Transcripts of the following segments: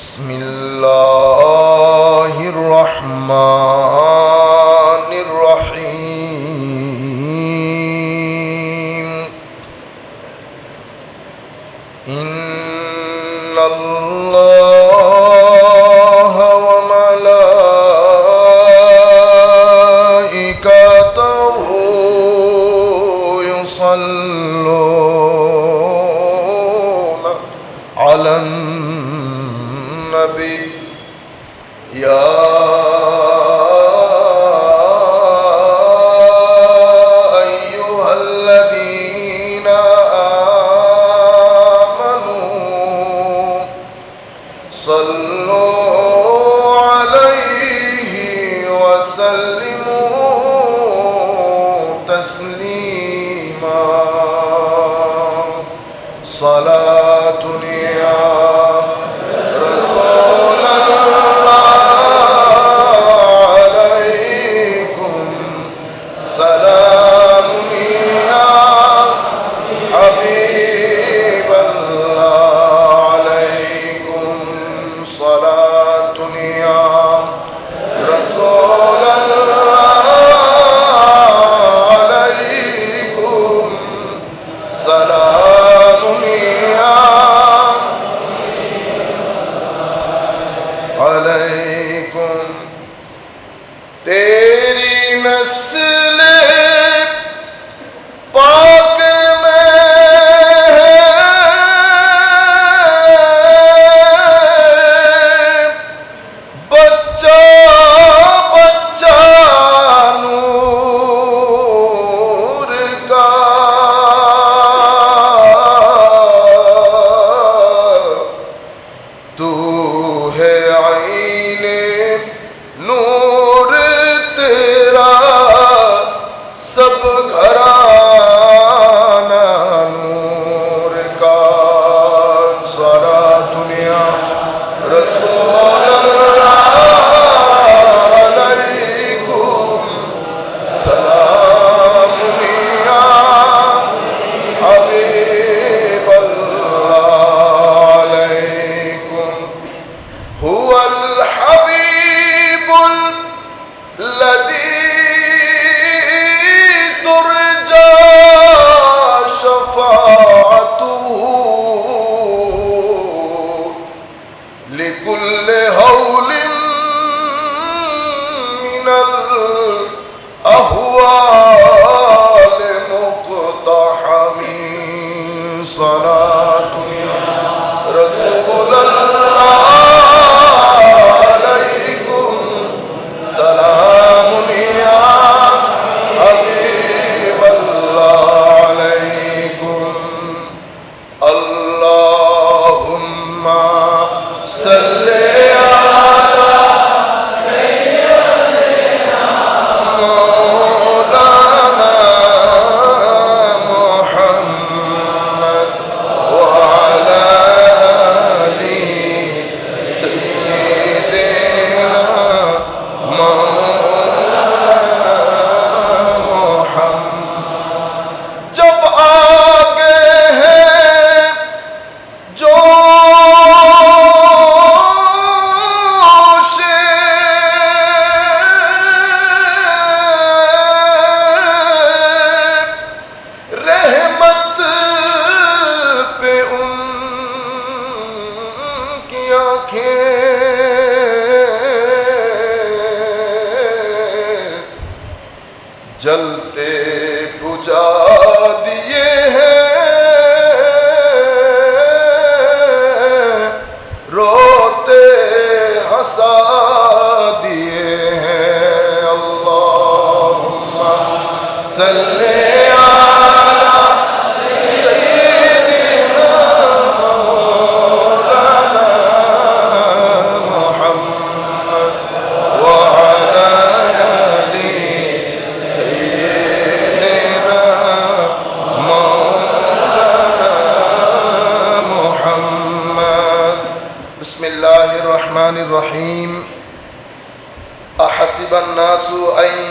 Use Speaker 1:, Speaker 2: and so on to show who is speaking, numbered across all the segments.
Speaker 1: بسم الله صلاة لكل هول من الأهوال.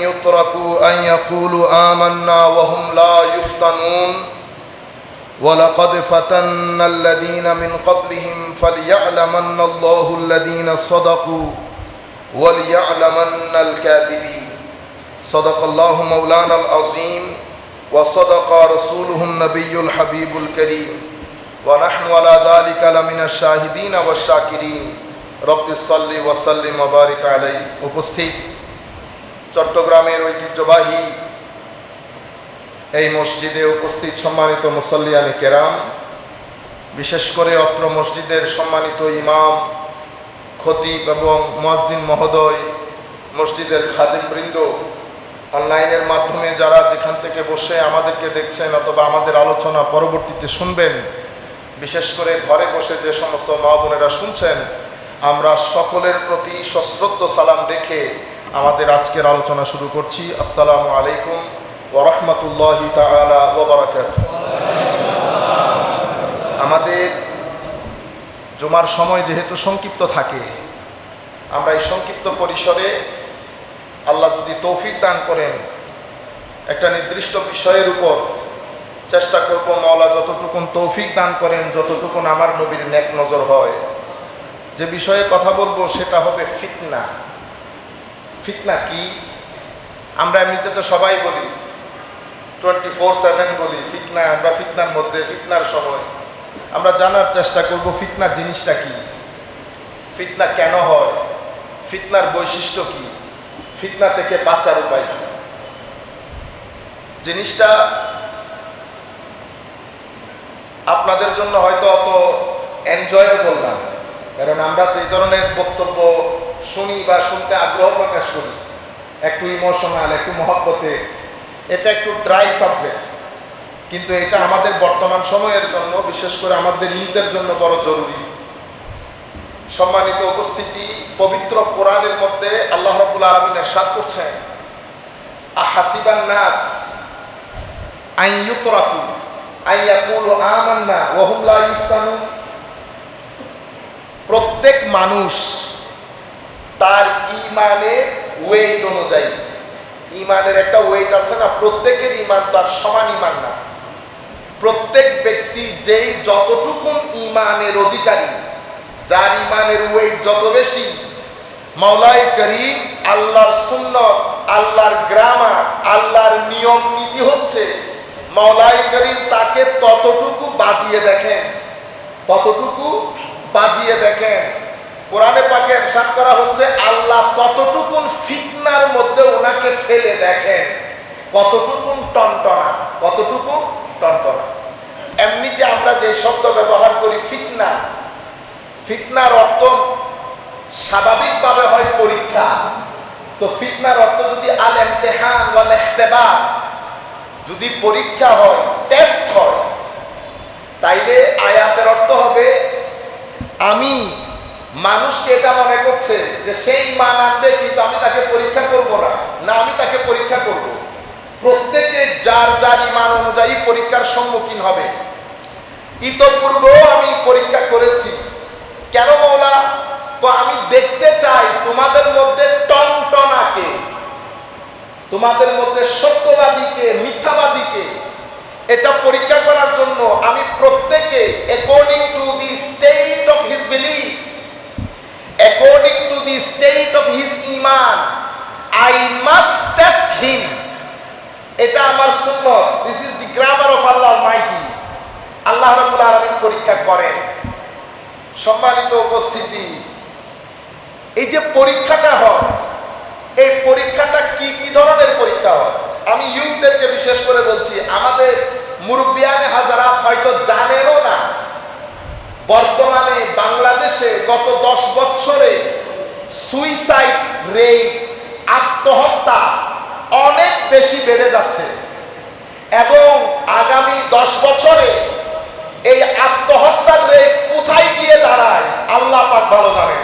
Speaker 1: يتركوا أن يقولوا آمنا وهم لا يفتنون
Speaker 2: ولقد فتنا الذين من قبلهم فليعلمن الله الذين صدقوا وليعلمن الكاذبين صدق الله مولانا العظيم وصدق رسوله النبي الحبيب الكريم ونحن على ذلك لمن الشاهدين والشاكرين رب صل وسلم وبارك عليه উপস্থিত চট্টগ্রামের ঐতিহ্যবাহী এই মসজিদে উপস্থিত সম্মানিত মুসল্লিয়ানি কেরাম, বিশেষ করে অত্র মসজিদের সম্মানিত ইমাম, খতিব এবং মুয়াজ্জিন মহোদয়, মসজিদের খাদিমবৃন্দ অনলাইনের মাধ্যমে যারা যেখান থেকে বসে আমাদেরকে দেখছেন অথবা আমাদের আলোচনা পরবর্তীতে শুনবেন, বিশেষ করে ঘরে বসে যে সমস্ত মা বোনেরা শুনছেন, আমরা সকলের প্রতি সশ্রদ্ধ সালাম রেখে আমাদের আজকের আলোচনা শুরু করছি। আসসালামু আলাইকুম ওরহমতুল্লাহি তালা ওবরাকাত আমাদের জমার সময় যেহেতু সংক্ষিপ্ত থাকে, আমরা এই সংক্ষিপ্ত পরিসরে আল্লাহ যদি তৌফিক দান করেন, একটা নির্দিষ্ট বিষয়ের উপর চেষ্টা করব মাওলা যতটুকুন তৌফিক দান করেন, যতটুকুন আমার নবীর নেক নজর হয়। যে বিষয়ে কথা বলব সেটা হবে ফিতনা। ফিতনা কি? আমরা এমনিতে তো সবাই বলি টোয়েন্টি ফোর সেভেন বলি, ফিতনা, আমরা ফিতনার মধ্যে, ফিতনার সময়। আমরা জানার চেষ্টা করব, ফিতনা জিনিসটা কি? ফিতনা কেন হয়? ফিতনার বৈশিষ্ট্য কি? ফিতনা থেকে বাঁচার উপায় কি? জিনিসটা আপনাদের জন্য হয়তো অত এনজয়েবল না। কারণ আমরা যে ধরনের বক্তব্য শুনি বা শুনতে আগ্রহ প্রকাশ করি। একটু ইমোশনাল একটু মহব্বতে, এটা একটু ড্রাই সাবজেক্ট কিন্তু এটা আমাদের বর্তমান সময়ের জন্য, বিশেষ করে আমাদের ঈদের জন্য বড় জরুরি। সম্মানিত উপস্থিতি, পবিত্র কোরআনের মধ্যে আল্লাহ রবুল আলমিন এরশাদ করছেন, আহাসিবান নাস আইন ইউতরাকু আইন ইয়াকুলু আমান্না ওয়া লা প্রত্যেক মানুষ তার ইমানের ওয়েট অনুযায়ী। ইমানের একটা ওয়েট আছে না, প্রত্যেকের ইমান তার সমান ইমান না। প্রত্যেক ব্যক্তি যেই যতটুকুন ইমানের অধিকারী, যার ইমানের ওয়েট যত বেশি মাওলাই করিম আল্লাহর সুন্নত, আল্লাহর গ্রামার আল্লাহর নিয়ম নীতি হচ্ছে মাওলাই করিম তাকে ততটুকু বাজিয়ে দেখেন, ততটুকু বাজিয়ে দেখেন। কোরআনে পাকে এরশাদ করা হচ্ছে, আল্লাহ ততটুকুন ফিতনার মধ্যে ওনাকে ফেলে দেখেন। কতটুকুন টনটনা কতটুকু টনটনা। এমনিতে আমরা যে শব্দ ব্যবহার করি ফিতনা। ফিতনার অর্থ স্বাভাবিকভাবে হয় পরীক্ষা। তো ফিতনার অর্থ যদি আল ইমতিহান ওয়াল ইখতিবা যদি পরীক্ষা হয় টেস্ট হয়, তাইলে আয়াতের অর্থ হবে, আমি মানুষকে এটা মনে করছে যে সেই মান আনবে কিন্তু আমি তাকে পরীক্ষা করব না? না, আমি তাকে পরীক্ষা করব। প্রত্যেকে যার যার ইমান অনুযায়ী পরীক্ষার সম্মুখীন হবে। ইতপূর্বেও আমি পরীক্ষা করেছি। কেন মৌলা? তো আমি দেখতে চাই তোমাদের মধ্যে টনটনাকে, তোমাদের মধ্যে সত্যবাদীকে, মিথ্যাবাদীকে। এটা পরীক্ষা করার জন্য আমি প্রত্যেকে according to the state of his belief according to the state of his Iman I must test him এটা আমার সুন্নত। This is the grammar of Allah mighty Allah রাব্বুল আলামিন পরীক্ষা করেন। সম্মানিত উপস্থিতি, এই যে পরীক্ষাটা হয়, এই পরীক্ষাটা কি কি ধরনের পরীক্ষা হয়? আমি ইউথদেরকে বিশেষ করে বলছি, আমাদের মুরব্বিয়ানে হাজারাত না বর্তমানে বাংলাদেশে গত দশ বছরে সুইসাইড রেট আত্মহত্যা অনেক বেশি বেড়ে যাচ্ছে। এবং আগামী দশ বছরে এই আত্মহত্যার রেট কোথায় গিয়ে দাঁড়ায়, আল্লাহ পাক ভালো জানেন।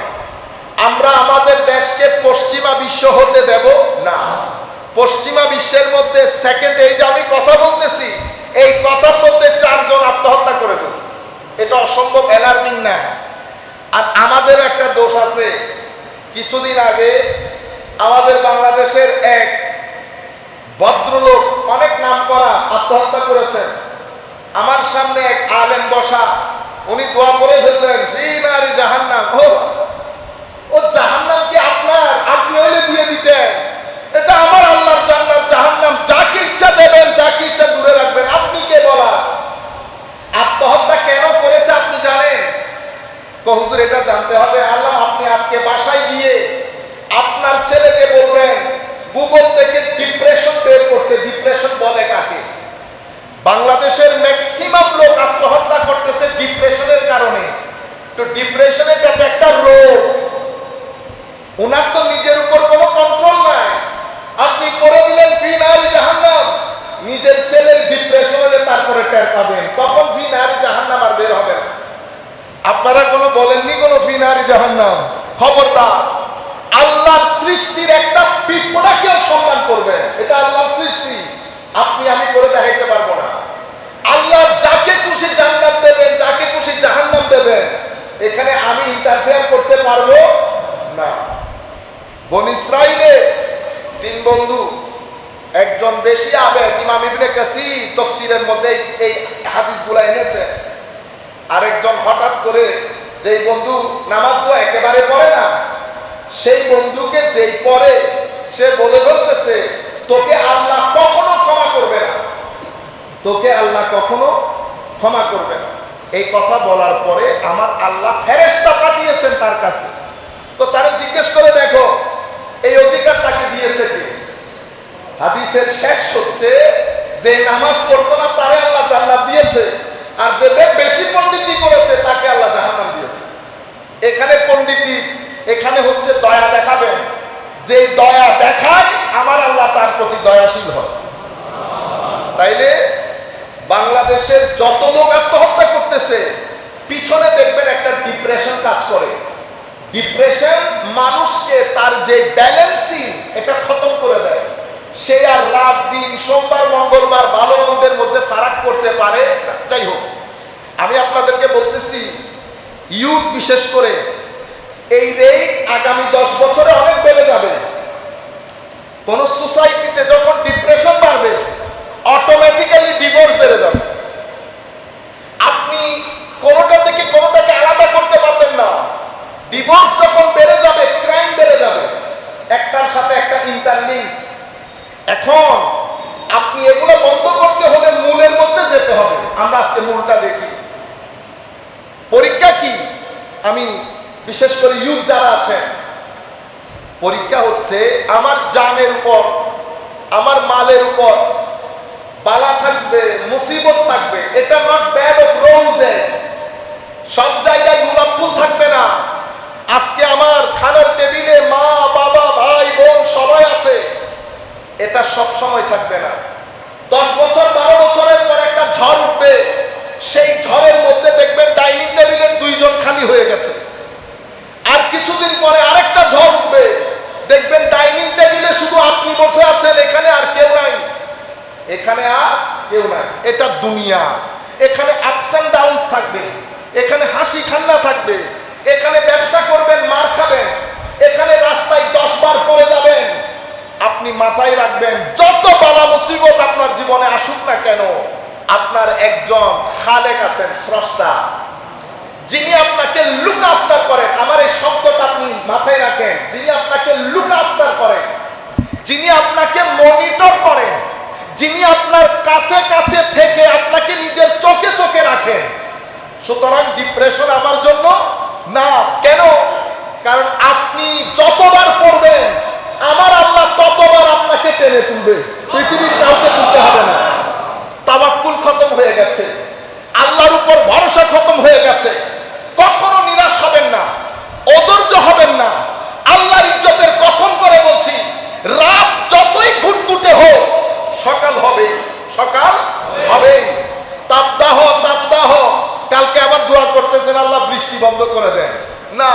Speaker 2: আমরা আমাদের দেশকে পশ্চিমা বিশ্ব হতে দেব না। পশ্চিমা বিশ্বের মধ্যে সেকেন্ড এই যে আমি কথা বলতেছি, এই কথার মধ্যে চারজন আত্মহত্যা করে ফেলছে। এটা অসম্ভব অ্যালার্মিং না। আর আমাদের একটা দোষ আছে। কিছুদিন আগে আমাদের বাংলাদেশের এক ভদ্রলোক অনেক নাম করা আত্মহত্যা করেছেন। আমার সামনে এক আলেম বসা, উনি দোয়া করে ফেললেন ফিনারি জাহান্নাম। ও ও জাহান্নাম কি আপনার? আপনি হলে দিয়ে দিতেন। এটা আমার আল্লাহর জান্নাত জাহান্নাম যাকে ইচ্ছা দেবেন যাকে ইচ্ছা দূরে রাখবেন আপনি কে বলা আত্মহত্যা কেন করেছে আপনি জানেন কহুজুর এটা জানতে হবে আল্লাহ আপনি আজকে বাসায় গিয়ে আপনার ছেলেকে বলবেন গুগল থেকে ডিপ্রেশন বের করতে ডিপ্রেশন বলে কাকে বাংলাদেশের ম্যাক্সিমাম লোক আত্মহত্যা করতেছে ডিপ্রেশনের কারণে তো ডিপ্রেশন এটা তো একটা রোগ ওনার তো নিজের উপর কোনো কন্ট্রোল নাই আপনি করে দিলেন ফিনার জাহান্নাম নিজের ছেলের ডিপ্রেশন হলে তারপরে টের পাবেন তখন ফিনার জাহান্নাম আর বের হবে না আপনারা কোনো বলেননি কোনো ফিনারি জাহান্নাম খবরদার আল্লাহর সৃষ্টির একটা পিঁপড়াকেও সম্মান করবেন এটা আল্লাহর সৃষ্টি আপনি আমি করে দেখাইতে পারব না আল্লাহ যাকে খুশি জান্নাত দেবেন যাকে খুশি জাহান্নাম দেবেন এখানে আমি ইন্টারফেয়ার করতে পারব না বন ইসরাইলে তিন বন্ধু, একজন বেশি আবেদ ইমাম ইবনে কাসির তফসিরের মধ্যে এই- হাদিসগুলো এনেছে। আরেকজন হঠাৎ করে যেই বন্ধু নামাজ তো একেবারে পড়ে না, সেই বন্ধুকে যেই পড়ে, সে বলে বলতেছে তোকে আল্লাহ কখনো ক্ষমা করবে না। তোকে আল্লাহ কখনো ক্ষমা করবে না। এই কথা বলার পরে আমার আল্লাহ ফেরেস্তা পাঠিয়েছেন তার কাছে। তো তারা জিজ্ঞেস করে, দেখো এই অধিকার তাকে দিয়েছে কি? হাদিসের শেষ হচ্ছে যে নামাজ পড়তো না, তারে আল্লাহ জান্নাত দিয়েছে। আর যে বেশি পণ্ডিতি করেছে, তাকে আল্লাহ জাহান্নাম দিয়েছে। এখানে পণ্ডিতি এখানে হচ্ছে দয়া দেখাবেন। যে দয়া দেখায়, আমার আল্লাহ তার প্রতি দয়াশীল হয় তাইলে বাংলাদেশের যত লোক আত্মহত্যা করতেছে, পিছনে দেখবেন একটা ডিপ্রেশন কাজ করে। ডিপ্রেশন মানুষকে তার যে ব্যালেন্সিং এটা খতম করে দেয়। সে আর রাত, দিন, সোমবার, মঙ্গলবার ভালো মন্দের মধ্যে ফারাক করতে পারে যাই হোক, আমি আপনাদেরকে বলতেছি ইউথ বিশেষ করে, এই রেট আগামী দশ বছরে অনেক বেড়ে যাবে। কোন সোসাইটিতে যখন ডিপ্রেশন বাড়বে অটোমেটিক্যালি ডিভোর্স বেড়ে যাবে। আপনি কোনোটা থেকে কোনোটাকে আলাদা করতে পারবেন না। ডিভোর্স যখন বেড়ে যাবে ক্রাইম বেড়ে যাবে, একটার সাথে একটা ইন্টারলিঙ্ক এখন আপনি এগুলো বন্ধ করতে হলে মূলের মধ্যে যেতে হবে। আমরা আজকে মূলটা দেখি। পরীক্ষা কি? আমি বিশেষ করে ইউথ যারা আছেন, পরীক্ষা হচ্ছে আমার জানের উপর, আমার মালের উপর বালা থাকবে, মুসিবত থাকবে। এটা নট ব্যাড অফ রোজেস সব জায়গায় গোলাপ ফুল থাকবে আজকে আমার খানার টেবিলে মা, বাবা, ভাই, বোন সবাই আছে। এটা সব সময় থাকবে না। দশ বছর, বারো বছরের পর একটা ঝড় উঠবে। সেই ঝড়ের মধ্যে দেখবেন ডাইনিং টেবিলের দুইজন খালি হয়ে গেছে। আর কিছুদিন পরে আরেকটা ঝড় উঠবে। দেখবেন ডাইনিং টেবিলে শুধু আপনি বসে আছেন, এখানে আর কেউ নাই। এখানে আর কেউ নাই। এটা দুনিয়া। এখানে আপস অ্যান্ড ডাউনস থাকবে। এখানে হাসি খান্না থাকবে। এখানে ব্যবসা করবেন, মার খাবেন। এখানে রাস্তায় দশ বার পড়ে যাবেন। আপনি মাথায় রাখবেন, যত বালা মুসিবত আপনার জীবনে আসুক না কেন, আপনার একজন খালেক আছেন, স্রষ্টা। যিনি আপনাকে লুক আফটার করেন। আমার এই শব্দটা আপনি মাথায় রাখেন। যিনি আপনাকে লুক আফটার করেন, যিনি আপনাকে মনিটর করেন, যিনি আপনার কাছে কাছে থেকে আপনাকে নিজের চোখে চোখে রাখেন। সুতরাং ডিপ্রেশন আমার জন্য না, কেন? কারণ আপনি যতবার পড়বেন, আমার আল্লাহ ততবার আপনাকে টেনে তুলবে। পৃথিবীর কাউকে তুলতে হবে না। তাবাক্কুল খতম হয়ে গেছে। আল্লাহর উপর ভরসা খতম হয়ে গেছে। কখনো নিরাশ হবেন না, অধৈর্য হবেন না। আল্লাহর ইজ্জতের কসম করে বলছি, রাত যতই ঘুটঘুটে হোক, সকাল হবে সকাল হবে। তাপদাহ কালকে আবার দোয়া করতেছেন আল্লাহ বৃষ্টি বন্ধ করে দেন। না,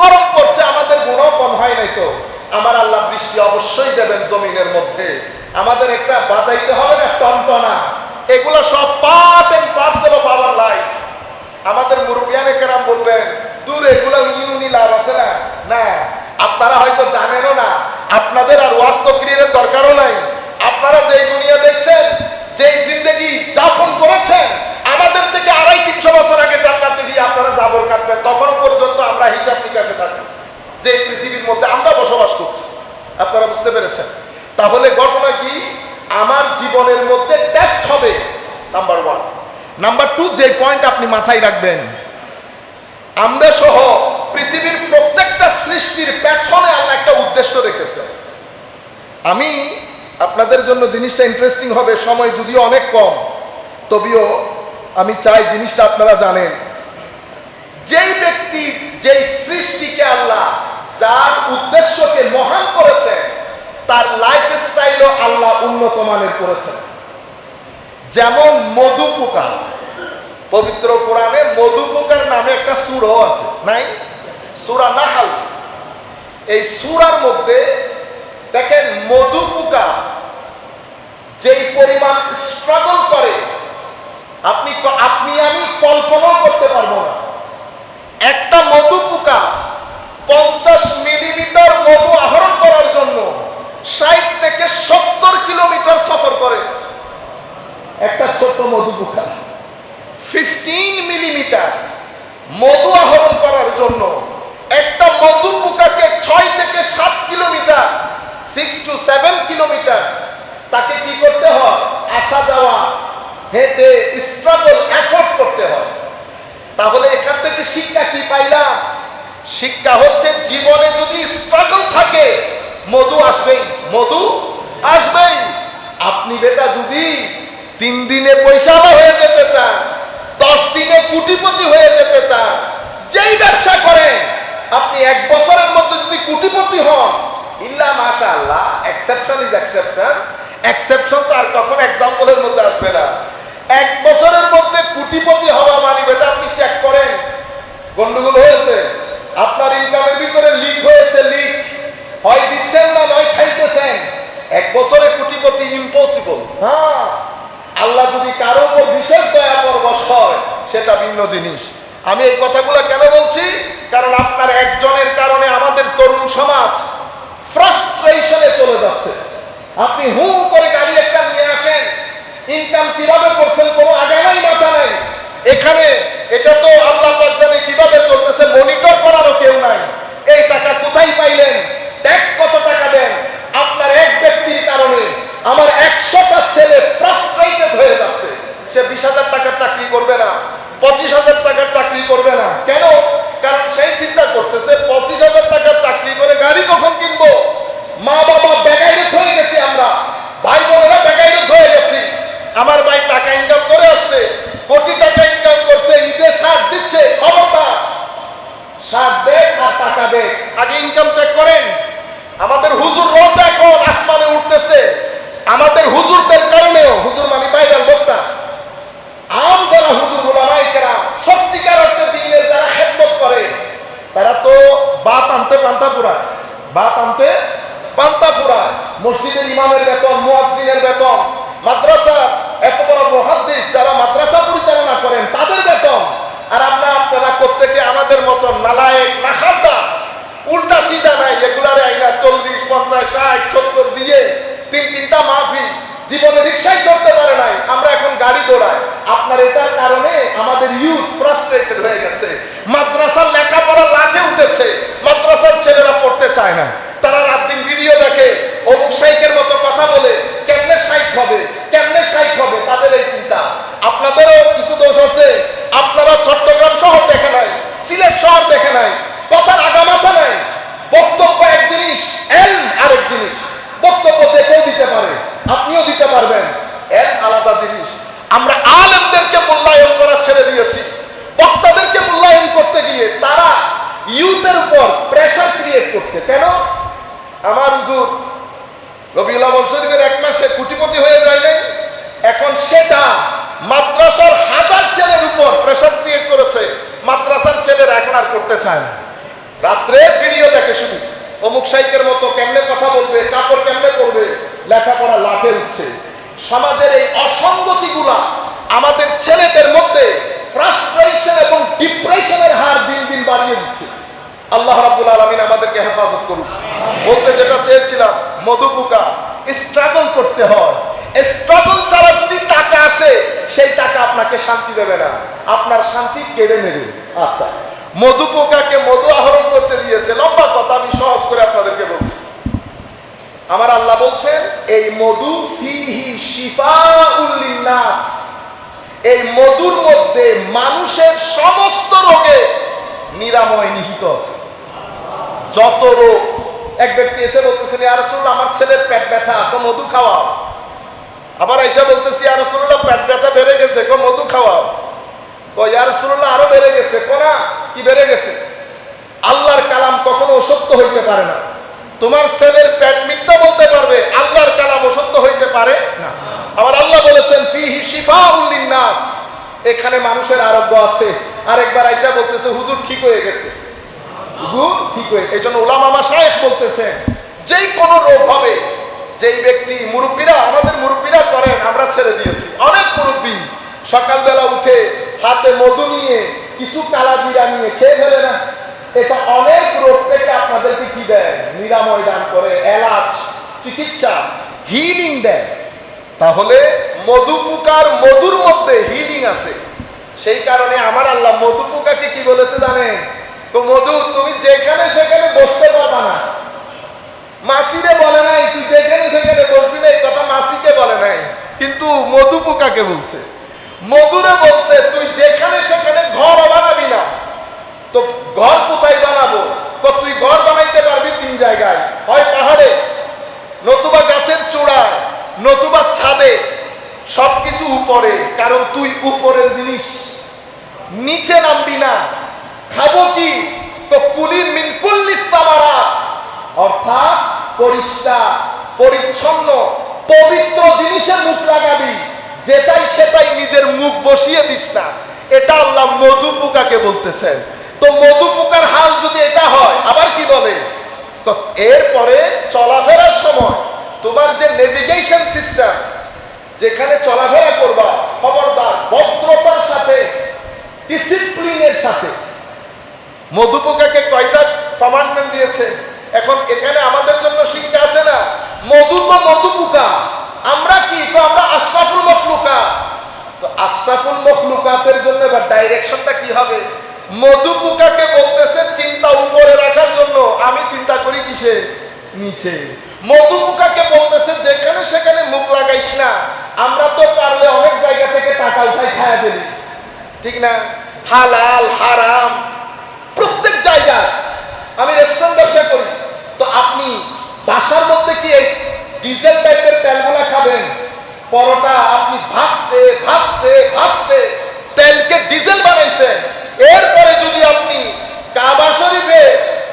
Speaker 2: বরং করছে আমাদের গুণও কম হয় নাই তো। আমার আল্লাহ বৃষ্টি অবশ্যই দেবেন জমিনের মধ্যে। আমাদের একটা বাজাইতে হবে না, টনটনা। এগুলো সব part and parcel of our life আমাদের মুরব্বিয়ানে কেরাম বলবেন দূর এগুলো ইউনি লাভ আছে না না আপনারা হয়তো জানেনও না আপনাদের আর ওয়াজ তকরিরের দরকারও নাই আপনারা যেই দুনিয়া দেখছেন যেই জিন্দগি যাপন করেছেন থাকবে তখনও পর্যন্ত আমরা হিসাব নিকাশে থাকব যে এই পৃথিবীর মধ্যে আমরা বসবাস করছি আপনারা বুঝতে পেরেছেন তাহলে ঘটনা কি আমার জীবনের মধ্যে টেস্ট হবে নাম্বার ওয়ান নাম্বার টু যে পয়েন্ট আপনি মাথায় রাখবেন। আমরা সহ পৃথিবীর প্রত্যেকটা সৃষ্টির পেছনে আল্লাহ একটা উদ্দেশ্য রেখেছে আমি আপনাদের জন্য জিনিসটা ইন্টারেস্টিং হবে, সময় যদিও অনেক কম, তবেও আমি চাই জিনিসটা আপনারা জানেন। যেই ব্যক্তি যেই সৃষ্টিকে আল্লাহ যার উদ্দেশ্যকে মহান করেছে তার লাইফ স্টাইলও আল্লাহ উন্নত মানের করেছেন। যেমন মধু পোকা পবিত্র কোরআনে মধু পোকার নামে একটা সুরও আছে। নাই? সুরা নাহাল। এই সুরার মধ্যে দেখেন মধু পোকা যেই পরিমাণ স্ট্রাগল করে, আপনি আপনি আমি কল্পনাও করতে পারব না। একটা মধু পোকা পঞ্চাশ মিলিমিটার মধু আহরণ করার জন্য ষাট থেকে সত্তর কিলোমিটার সফর করে। একটা ছোট্ট মধু পোকা ফিফটিন মিলিমিটার মধু আহরণ করার জন্য। একটা মধু পোকাকে ছয় থেকে সাত kilometre six to seven kilometre তাকে কি করতে হয়? আসা যাওয়া, হেঁটে স্ট্রাগল এফোর্ট করতে হয়। তাহলে এখান থেকে শিক্ষা কি পাইলাম? শিক্ষা হচ্ছে জীবনে যদি স্ট্রাগল থাকে, মধু আসবেই মধু আসবেই। আপনি বেটা যদি তিন দিনে পয়সাওয়ালা হয়ে যেতে চান দশ দিনে কুটিপতি হয়ে যেতে চান, যেই ব্যবসা করেন, আপনি এক বছরের মধ্যে যদি কুটিপতি হন, ইল্লা মাশা আল্লাহ এক্সেপশন ইজ এক্সেপশন এক্সেপশন তো আর কখন এক্সাম্পলের মধ্যে আসবে না। এক বছরের মধ্যে কুটিপতি হওয়া মানে বেটা, আপনি চেক করেন, গন্ডগোল হয়েছে, আপনার ইনকামের ভিতরে লিক হয়েছে লিক হয় দিচ্ছেন না, নয় খাইতেছেন। এক বছরে কোটিপতি ইম্পসিবল হ্যাঁ। আল্লাহ যদি কারও উপর বিশেষ দয়া পরবশ হয়, সেটা ভিন্ন জিনিস। আমি এই কথাগুলো কেন বলছি? কারণ আপনার একজনের কারণে আমাদের তরুণ সমাজ ফ্রাস্ট্রেশনে চলে যাচ্ছে। আপনি হু করে গাড়ি একটা নিয়ে আসেন, ইনকাম কীভাবে করছেন কোনো আগামাই মাথা নাই। রবিউল আওয়াল শরীফের এক মাসে কোটিপতি হয়ে যায় নাই। এখন সেটা মাদ্রাসার হাজার ছেলের উপর প্রেসার ক্রিয়েট করেছে। মাদ্রাসার ছেলেরা এখন আর করতে চায় রাত্রে ভিডিও দেখে শুধু অমুক সাইকের মতো কেমনে কথা বলবে, কাপড় কেমনে করবে লেখাপড়া লাফে উঠছে। সমাজের এই অসঙ্গতিগুলা আমাদের ছেলেদের মধ্যে ফ্রাস্ট্রেশন এবং ডিপ্রেশনের হার দিন দিন বাড়িয়ে দিচ্ছে। আল্লাহ রাব্বুল আলামিন আমাদেরকে হেফাজত করুন বলতে যেটা চেয়েছিলাম মধুপুকা স্ট্রাগল করতে হয়। স্ট্রাগল ছাড়া যদি টাকা আসে, সেই টাকা আপনাকে শান্তি দেবে না। আপনার শান্তি কেড়ে নেবে। আচ্ছা মধু পোকাকে মধু আহরণ করতে দিয়েছে। লম্বা কথা, আমি সহজ করে আপনাদেরকে বলছি। আমার আল্লাহ বলছেন, এই মধু ফিহি শিফা নাস এই মধুর মধ্যে মানুষের সমস্ত রোগে নিরাময় নিহিত আছে। যত রোগ এক ব্যক্তি এসে বলতেছেন ইয়া রাসূলুল্লাহ আমার ছেলের পেট ব্যথা তো মধু খাওয়াও। আবার এসে বলতেছি, ইয়া রাসূলুল্লাহ, পেট ব্যথা বেড়ে গেছে, কো মধু খাওয়াও। কো, ইয়া রাসূলুল্লাহ, আরও বেড়ে গেছে। কোনা কি বেড়ে গেছে? আল্লাহর কালাম কখনো অসত্য হইতে পারে না। তোমার ছেলের পেট মিথ্যা বলতে পারবে, আল্লাহর কালাম অসত্য হইতে পারে না। আবার আল্লাহ বলেছেন, ফিহি শিফাউল লিন্নাস এখানে মানুষের আরোগ্য আছে। আরেকবার আইসা বলতেছে, হুজুর, ঠিক হয়ে গেছে। হুজুর ঠিক হয়ে এই জন্য ওলামা মাসায়েখ বলতেছেন, যেই কোনো রোগ হবে, যেই ব্যক্তি মুরব্বীরা, আমাদের মুরব্বীরা করেন, আমরা ছেড়ে দিয়েছি। অনেক মুরব্বী সকালবেলা উঠে হাতে মধু নিয়ে কিছু কালা জিরা নিয়ে খেয়ে ফেলে না। এটা অনেক রোগ থেকে আপনাদেরকে কি দেয়? নিরাময় দান করে, এলাচ, চিকিৎসা হিলিং দেয়। তাহলে মধু পোকার মধুর মধ্যে হিলিং আছে। সেই কারণে আমার আল্লাহ মধু পোকাকে কি বলেছে জানেন? তো মধু, তুমি যেখানে সেখানে বসতে পারবা না। মাসিরে বলে নাই, তুই যেখানে সেখানে বসবি না। এই কথা মাসিকে বলে নাই। কিন্তু মধু পোকাকে বলছে। মধুরে বলছে, তুই যেখানে সেখানে ঘর বানাবি না। তো ঘর কোথায় বানাবো? তো তুই ঘর বানাইতে পারবি তিন জায়গায়। হয় পাহাড়ে, নতুবা গাছের চূড়ায়, নতুবা ছাদে, সবকিছু উপরে। কারণ তুই উপরের জিনিস। নিচে নামবি না। খাব কি? তো কুলির মিন কুল্লিস তামারা অর্থাৎ পরিষ্কার, পরিচ্ছন্ন, পবিত্র জিনিসে মুখ লাগাবি। যেটাই সেটাই নিজের মুখ বসিয়ে দিস না। এটা আল্লাহ মধু পোকাকে বলতেছেন। তো মধু পোকার হাল যদি এটা হয়, আবার কি বলে? তো এরপরে চলাফেরার সময় তোমার যে নেভিগেশন সিস্টেম যেখানে চলাফেরা করবা, খবরদার, ভদ্রতার সাথে ডিসিপ্লিনের সাথে মধুপোকাকে কয়টা কমান্ডমেন্ট দিয়েছে? এখন এখানে আমাদের জন্য শিক্ষা আছে না? মধু তো মধুপোকা। আমরা কি? তো আমরা আশরাফুল মখলুকা। তো আশরাফুল মখলুকাতের জন্য এবার ডাইরেকশনটা কি হবে? মধুপোকাকে বলতেছে চিন্তা উপরে রাখার জন্য। আমি চিন্তা করি কিসে? নিচে। মধুপোকাকে বলতেছে যেখানে সেখানে মুখ লাগাইস না। আমরা তো পারলে অনেক জায়গা থেকে টাকা উঠাই খায়া ফেলি। ঠিক না? হালাল, হারাম প্রত্যেক জায়গায় আমি রেস্টুরেন্ট ব্যবসা করি। তো আপনি বাসার মধ্যে কি ডিজেল টাইপের তেলগুলা খাবেন, পরোটা আপনি ভাসতে ভাসতে ভাসতে তেলকে ডিজেল বানাইছেন। এরপরে যদি আপনি কাবা শরীফে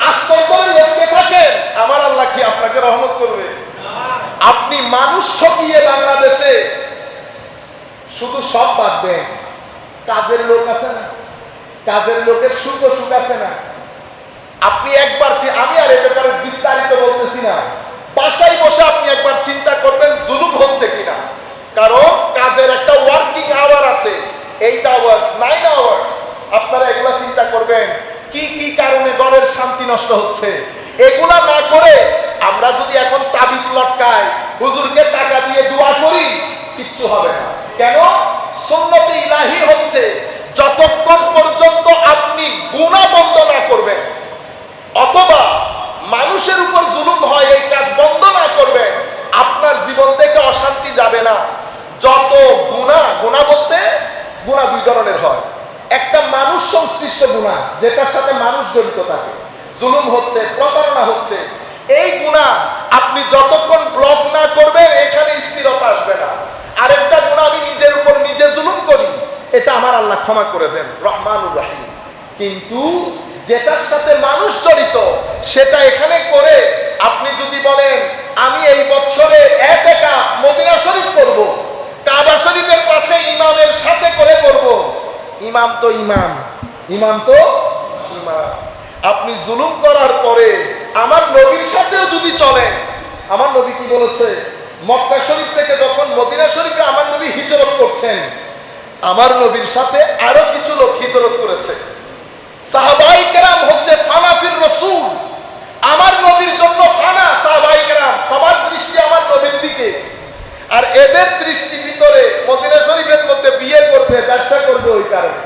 Speaker 2: আশ্রয় করে থাকেন, আমার আল্লাহ কি আপনাকে রহমত করবে? আপনি মানুষ ঠকিয়ে বাংলাদেশে শুধু সব বাদ দেন। কাজের লোক আছে না? কাজের লোকের সুখ সুখ আছে না। আপনি একবার আমি আর এ ব্যাপারে বিস্তারিত বলতেছি না। বাসায় বসে আপনি একবার চিন্তা করবেন জুলুম হচ্ছে কিনা। কারণ কাজের একটা ওয়ার্কিং আওয়ার আছে। এইট আওয়ার্স নাইন আওয়ার্স আপনারা এগুলা চিন্তা করবেন, কি কি কারণে ঘরের শান্তি নষ্ট হচ্ছে? এগুলা না করে আমরা যদি এখন তাবিজ লটকাই, হুজুরকে টাকা দিয়ে দোয়া করি, কিচ্ছু হবে না। কেন? সুন্নতে ইলাহি হচ্ছে। যতক্ষণ পর্যন্ত আপনি গুণা বন্ধ না করবেন, অথবা মানুষের উপর জুলুম হয়, এই কাজ বন্ধ না করবেন আপনার জীবন থেকে অশান্তি যাবে না। যত গুণা গুণা বলতে গুণা দুই ধরনের হয়। একটা মানুষ সংশ্লিষ্ট গুণা, যেটার সাথে মানুষ জড়িত থাকে। জুলুম হচ্ছে, প্রতারণা হচ্ছে। এই গুণা আপনি যতক্ষণ ব্লক না করবেন, এখানে স্থিরতা আসবে না। আরেকটা গুণা আমি নিজের উপর নিজে জুলুম করি এটা আমার আল্লাহ ক্ষমা করে দেন, রহমানুর রাহিম। কিন্তু যেটার সাথে মানুষ জড়িত, সেটা এখানে করে আপনি যদি বলেন, আমি এই বছরে এক একা মদিনা শরীফ করব কাবা শরীফের পাশে ইমামের সাথে করে করব ইমাম তো ইমাম ইমাম তো ইমাম। আপনি জুলুম করার পরে আমার নবীর সাথেও যদি চলেন, আমার নবী কি বলেছে? মক্কা শরীফ থেকে যখন মদিনা শরীফে আমার নবী হিজরত করছেন আমার নবীর সাথে আরও কিছু লোক হিজরত করেছে। সাহাবাই কেরাম হচ্ছে ফানাফির রসুল। আমার নবীর জন্য ফানা, সাহাবাই কেরাম। সবার দৃষ্টি আমার নবীর দিকে। আর এদের দৃষ্টি ভিতরে মদিনা শরীফের মধ্যে বিয়ে করবে, ব্যবসা করবে ওই কারণে।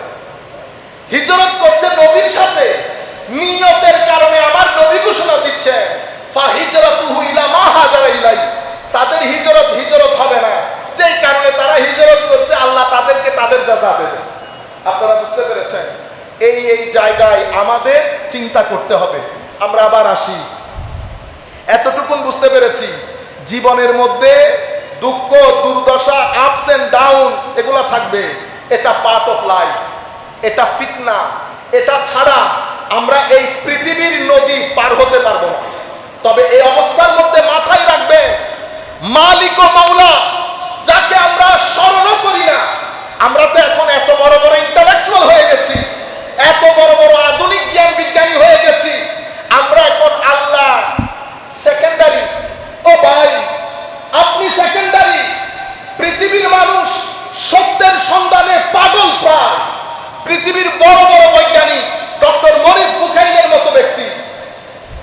Speaker 2: হিজরত করছে নবীর সাথে। নিয়তের কারণে আমার নবী ঘোষণা দিচ্ছে ফাহিজরত ইলা মা হাজারা ইলাই। তাদের হিজরত হিজরত হবে না। যেই কারণে তারা হিজরত করছে, আল্লাহ তাদেরকে তাদের যা দেবে। আপনারা বুঝতে পেরেছেন? এই এই জায়গায় আমাদের চিন্তা করতে হবে। আমরা আবার আসি। এতটুকুন বুঝতে পেরেছি, জীবনের মধ্যে দুঃখ, দুর্দশা আপস অ্যান্ড ডাউন এগুলো থাকবে। এটা পার্ট অফ লাইফ এটা ফিতনা এটা ছাড়া আমরা এই পৃথিবীর নদী পার হতে পারব না। তবে এই অবস্থার মধ্যে মাথায় রাখবে মালিক ও মাওলা আমরা স্মরণও করি না। আমরা তো এখন এত বড় বড় ইন্টালেকচুয়াল হয়ে গেছি এত বড় বড় আধুনিক জ্ঞান বিজ্ঞানী হয়ে গেছি আমরা এখন আল্লাহ সেকেন্ডারি ও ভাই আপনি সেকেন্ডারি পৃথিবীর মানুষ সত্যের সন্ধানে পাগল প্রায় পৃথিবীর বড় বড় বৈজ্ঞানিক ডক্টর মরিস বুখাইনের মতো ব্যক্তি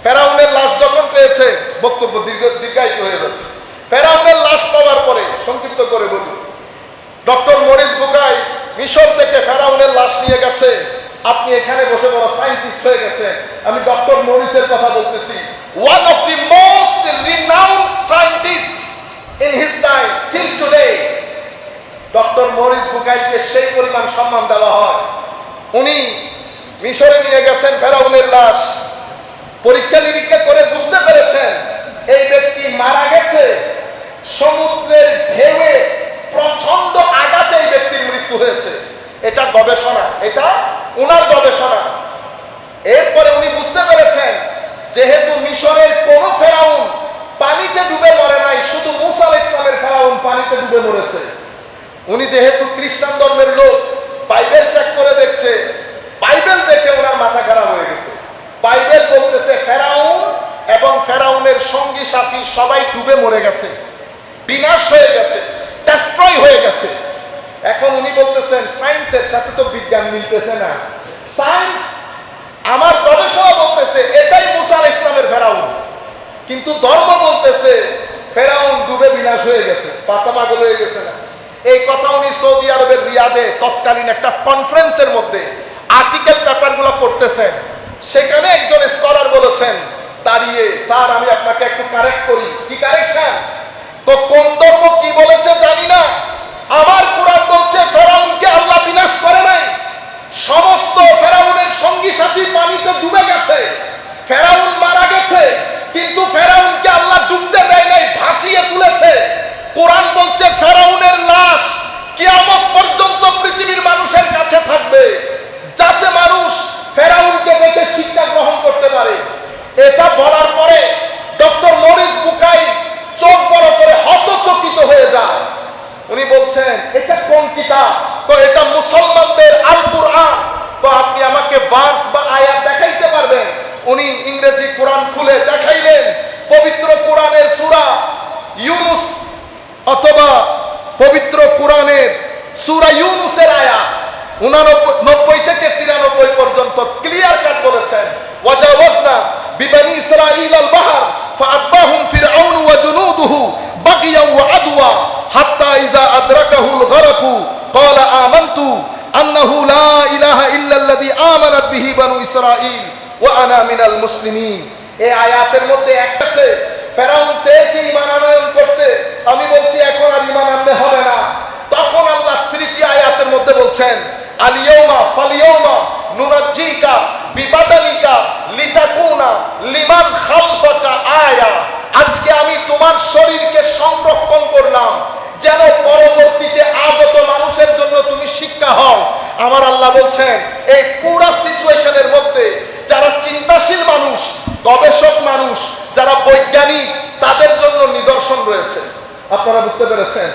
Speaker 2: ফেরাউনের লাশ যখন পেয়েছে বক্তব্য দীর্ঘ দীর্ঘায়িত হয়ে যাচ্ছে ফেরাউনের লাশ পাওয়ার পরে সংক্ষিপ্ত করে বলি ডক্টর মরিস বুকাই মিশর থেকে ফেরাউনের লাশ নিয়ে গেছে আপনি এখানে বসে বড় সায়েন্টিস্ট হয়ে গেছেন আমি ডক্টর মরিসের কথা বলতেছি one of the most renowned scientist in his time till today doctor Maurice বুকাইকে সেই পরিমাণ সম্মান দেওয়া হয় উনি মিশরে নিয়ে গেছেন ফেরাউনের লাশ পরীক্ষা নিরীক্ষা করে বুঝতে পেরেছেন এই ব্যক্তি মারা গেছে সমুদ্রের ঢেউয়ে প্রচণ্ড আঘাতে এই ব্যক্তির মৃত্যু হয়েছে। এটা গবেষণা, এটা ওনার গবেষণা। এরপরে উনি বুঝতে পেরেছেন, যেহেতু মিশরের কোন ফেরাউন পানিতে ডুবে মরে নাই, শুধু মুসা ইসলামের ফেরাউন পানিতে ডুবে মরেছে। উনি যেহেতু খ্রিস্টান ধর্মের লোক, বাইবেল চেক করে দেখছে, বাইবেল দেখে ওনার মাথা খারাপ হয়ে গেছে। বাইবেল বলতেছে, ফেরাউন এবং ফেরাউনের সঙ্গী সাথী সবাই ডুবে মরে গেছে, বিনাশ হয়ে গেছে ডেস্ট্রয় হয়ে গেছে। এখন উনি বলতেছেন সায়েন্সের সাথে তো বিজ্ঞান মিলতেছে না। সায়েন্স আমার গবেষণা বলতেছে, এটাই মুসা ইসলামের ফেরাউন। কিন্তু ধর্ম বলতেছে, ফেরাউন ডুবে বিনাশ হয়ে গেছে, পাতা পাগল হয়ে গেছে না। এই কথা উনি সৌদি আরবের রিয়াদে তৎকালীন একটা কনফারেন্সের মধ্যে আর্টিকেল পেপারগুলো পড়তেছেন। সেখানে একজন স্কলার বলেছেন, দাঁড়িয়ে, স্যার, আমি আপনাকে একটু কারেক্ট করি। কি কারেকশন তো কোন ধর্ম কি বলেছে জানি না। আমার কোরআন বলছে ফেরাউনকে আল্লাহ বিনাশ করে নাই সমস্ত ফেরাউনের সঙ্গী পানিতে ডুবে গেছে। ফেরাউন মারা গেছে, কিন্তু ফেরাউনকে আল্লাহ ডুবতে দেয় নাই, ভাসিয়ে তুলেছে। কোরআন বলছে, ফেরাউনের লাশ কিয়ামত পর্যন্ত পৃথিবীর মানুষের কাছে থাকবে। যাতে মানুষ ফেরাউনকে দেখে শিক্ষা গ্রহণ করতে পারে। এটা বলার পরে ডক্টর মরিস বুকাই চোখ বড় করে হতচকিত হয়ে যায়। উনি বলছেন, এটা কোন কিতাব? তো এটা মুসলমানদের আল কুরআন তো আপনি আমাকে ভার্স বা আয়াত দেখাইতে পারবেন। উনি ইংরেজি কোরআন খুলে দেখাইলেন, পবিত্র কোরআনের সুরা ইউনুস অথবা পবিত্র কোরআনের সুরা ইউনুসের আয়াত। উনানব্বই নব্বই থেকে তিরানব্বই পর্যন্ত ক্লিয়ার কাট বলেছেন। ওয়াজা ওয়াজনা বিবানি ইসরাইল আল বাহার, ফাআতবাহুম ফিরআউন ওয়া জুনুদুহু বাগিয়া ওয়া আদওয়া, হাত্তা ইজা আদরাকাহুল গারাকু, ক্বালা আমানতু আন্নাহু লা ইলাহা ইল্লাল্লাযী আমানাত বিহি বানু ইসরাঈল ওয়া আনা মিনাল মুসলিমিন। এই আয়াতের মধ্যে একটা আছে, ফেরাউন চেয়েছে ঈমান আনয়ন করতে। আমি বলছি, এখন আর ঈমান আনতে হবে না। তখন আল্লাহ তৃতীয় আয়াতের মধ্যে বলছেন আলিয়াউমা ফালিয়াউমা নুনাজ্জিকা বিবাদানিকা লিতাকুনা লিমান খালফাকা আয়া। আজকে আমি তোমার শরীরকে সংরক্ষণ করলাম। যেন পরবর্তীতে আগত মানুষের জন্য তুমি শিক্ষা হও। আমার আল্লাহ বলছেন, এই পুরা সিচুয়েশনের মধ্যে যারা চিন্তাশীল মানুষ, গবেষক মানুষ, যারা বৈজ্ঞানিক, তাদের জন্য নিদর্শন রয়েছে। আপনারা বুঝতে পেরেছেন?